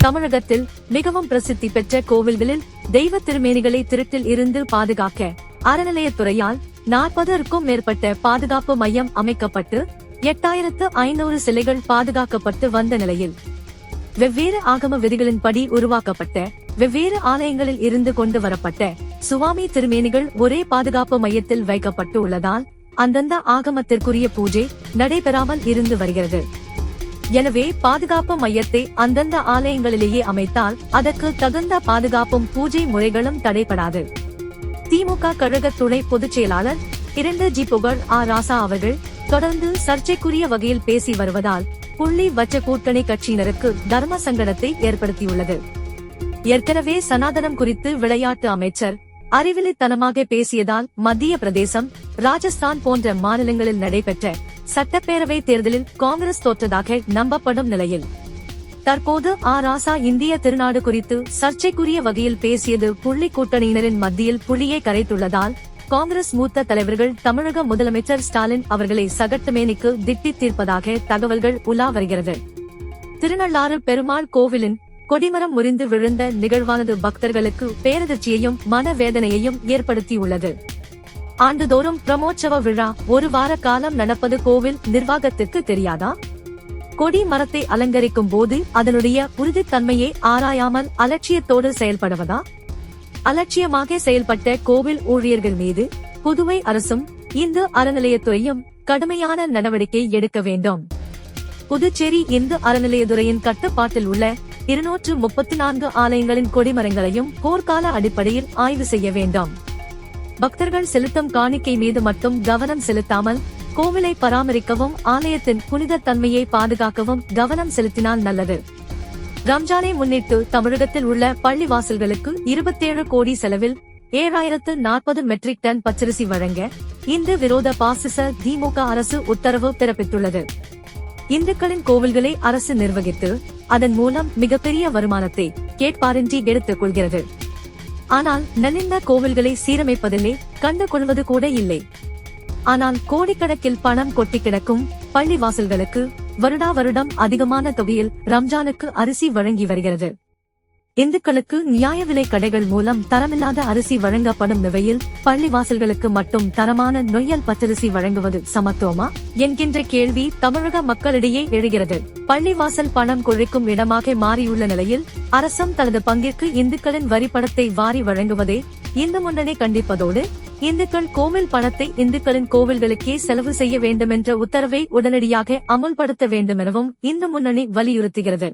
தமிழகத்தில் மிகவும் பிரசித்தி பெற்ற கோவில்களில் தெய்வ திருமேனிகளை திருட்டில் இருந்து பாதுகாக்க அறநிலையத்துறையால் நாற்பதற்கும் மேற்பட்ட பாதுகாப்பு மையம் அமைக்கப்பட்டு எட்டாயிரத்து ஐநூறு சிலைகள் பாதுகாக்கப்பட்டு வந்த நிலையில் வெவ்வேறு ஆகம விதிகளின்படி உருவாக்கப்பட்ட வெவ்வேறு ஆலயங்களில் இருந்து கொண்டு வரப்பட்ட சுவாமி திருமேனிகள் ஒரே பாதுகாப்பு மையத்தில் வைக்கப்பட்டு உள்ளதால் அந்தந்த ஆகமத்திற்குரிய பூஜை நடைபெறாமல் இருந்து வருகிறது. எனவே பாதுகாப்பு மையத்தை அந்தந்த ஆலயங்களிலேயே அமைத்தால் அதற்கு தகுந்த பாதுகாப்பும் பூஜை முறைகளும் தடைபடாது. திமுக கழக துணை பொதுச் செயலாளர் இரண்டு ஜி புகழ் ஆ ராசா அவர்கள் தொடர்ந்து சர்ச்சைக்குரிய வகையில் பேசி வருவதால் புள்ளி வச்ச கூட்டணி கட்சியினருக்கு தர்ம சங்கடத்தை ஏற்படுத்தியுள்ளது. ஏற்கனவே சனாதனம் குறித்து விளையாட்டு அமைச்சர் அறிவிலித்தனமாக பேசியதால் மத்திய பிரதேசம் ராஜஸ்தான் போன்ற மாநிலங்களில் நடைபெற்ற சட்டப்பேரவை தேர்தலில் காங்கிரஸ் தோற்றதாக நம்பப்படும் நிலையில். தற்போது ஆ. ராசா இந்திய திருநாடு குறித்து சர்ச்சைக்குரிய வகையில் பேசியது புள்ளி கூட்டணியினரின் மத்தியில் புள்ளியை கரைத்துள்ளதால் காங்கிரஸ் மூத்த தலைவர்கள் தமிழக முதலமைச்சர் ஸ்டாலின் அவர்களை சகட்டுமேனிக்கு திட்டித் தீர்ப்பதாக தகவல்கள் உலா வருகிறது. திருநள்ளாறு பெருமாள் கோவிலின் கொடிமரம் முறிந்து விழுந்த நிகழ்வானது பக்தர்களுக்கு பேரதிர்ச்சியையும் மனவேதனையையும் ஏற்படுத்தியுள்ளது. ஆண்டுதோறும் பிரமோற்சவ விழா ஒரு வார காலம் நடப்பது கோவில் நிர்வாகத்திற்கு தெரியாதா? கொடி மரத்தை அலங்கரிக்கும் போது அதனுடைய உறுதித்தன்மையை ஆராயாமல் அலட்சியத்தோடு செயல்படுவதா? அலட்சியமாக செயல்பட்ட கோவில் ஊழியர்கள் மீது புதுவை அரசும் இந்து அறநிலையத்துறையும் கடுமையான நடவடிக்கை எடுக்க வேண்டும். புதுச்சேரி இந்து அறநிலையத்துறையின் கட்டுப்பாட்டில் உள்ள இருநூற்று முப்பத்தி நான்கு ஆலயங்களின் கொடிமரங்களையும் போர்க்கால அடிப்படையில் ஆய்வு செய்ய வேண்டும். பக்தர்கள் செலுத்தும் காணிக்கை மீது மட்டும் கவனம் செலுத்தாமல் கோவிலை பராமரிக்கவும் ஆலயத்தின் புனித தன்மையை பாதுகாக்கவும் கவனம் செலுத்தினால் நல்லது. ரம்ஜானை முன்னிட்டு தமிழகத்தில் உள்ள பள்ளி வாசல்களுக்கு இருபத்தேழு கோடி செலவில் ஏழாயிரத்து நாற்பது மெட்ரிக் டன் பச்சரிசி வழங்க இந்து விரோத பாசிச திமுக அரசு உத்தரவு பிறப்பித்துள்ளது. இந்துக்களின் கோவில்களை அரசு நிர்வகித்து அதன் மூலம் மிகப்பெரிய வருமானத்தை கேட்பாரின்றி எடுத்துக் கொள்கிறது. ஆனால் நலிந்த கோவில்களை சீரமைப்பதில்லை கண்டு கொள்வது கூட இல்லை. ஆனால் கோடிக்கணக்கில் பணம் கொட்டி கிடக்கும் பள்ளி வாசல்களுக்கு வருடா வருடம் அதிகமான தொகையில் ரம்ஜானுக்கு அரிசி வழங்கி வருகிறது. இந்துக்களுக்கு நியாய விலை கடைகள் மூலம் தரமில்லாத அரிசி வழங்கப்படும் நிலையில் பள்ளிவாசல்களுக்கு மட்டும் தரமான நொய்யல் பச்சரிசி வழங்குவது சமத்துவமா? என்கின்ற கேள்வி தமிழக மக்களிடையே எழுகிறது. பள்ளிவாசல் பணம் குழைக்கும் இடமாக மாறியுள்ள நிலையில் அரசும் தனது பங்கிற்கு இந்துக்களின் வரிப்படத்தை வாரி வழங்குவதே இந்து முன்னணி கண்டிப்பதோடு இந்துக்கள் கோவில் பணத்தை இந்துக்களின் கோவில்களுக்கே செலவு செய்ய வேண்டுமென்ற உத்தரவை உடனடியாக அமுல்படுத்த வேண்டுமெனவும் இந்து முன்னணி வலியுறுத்துகிறது.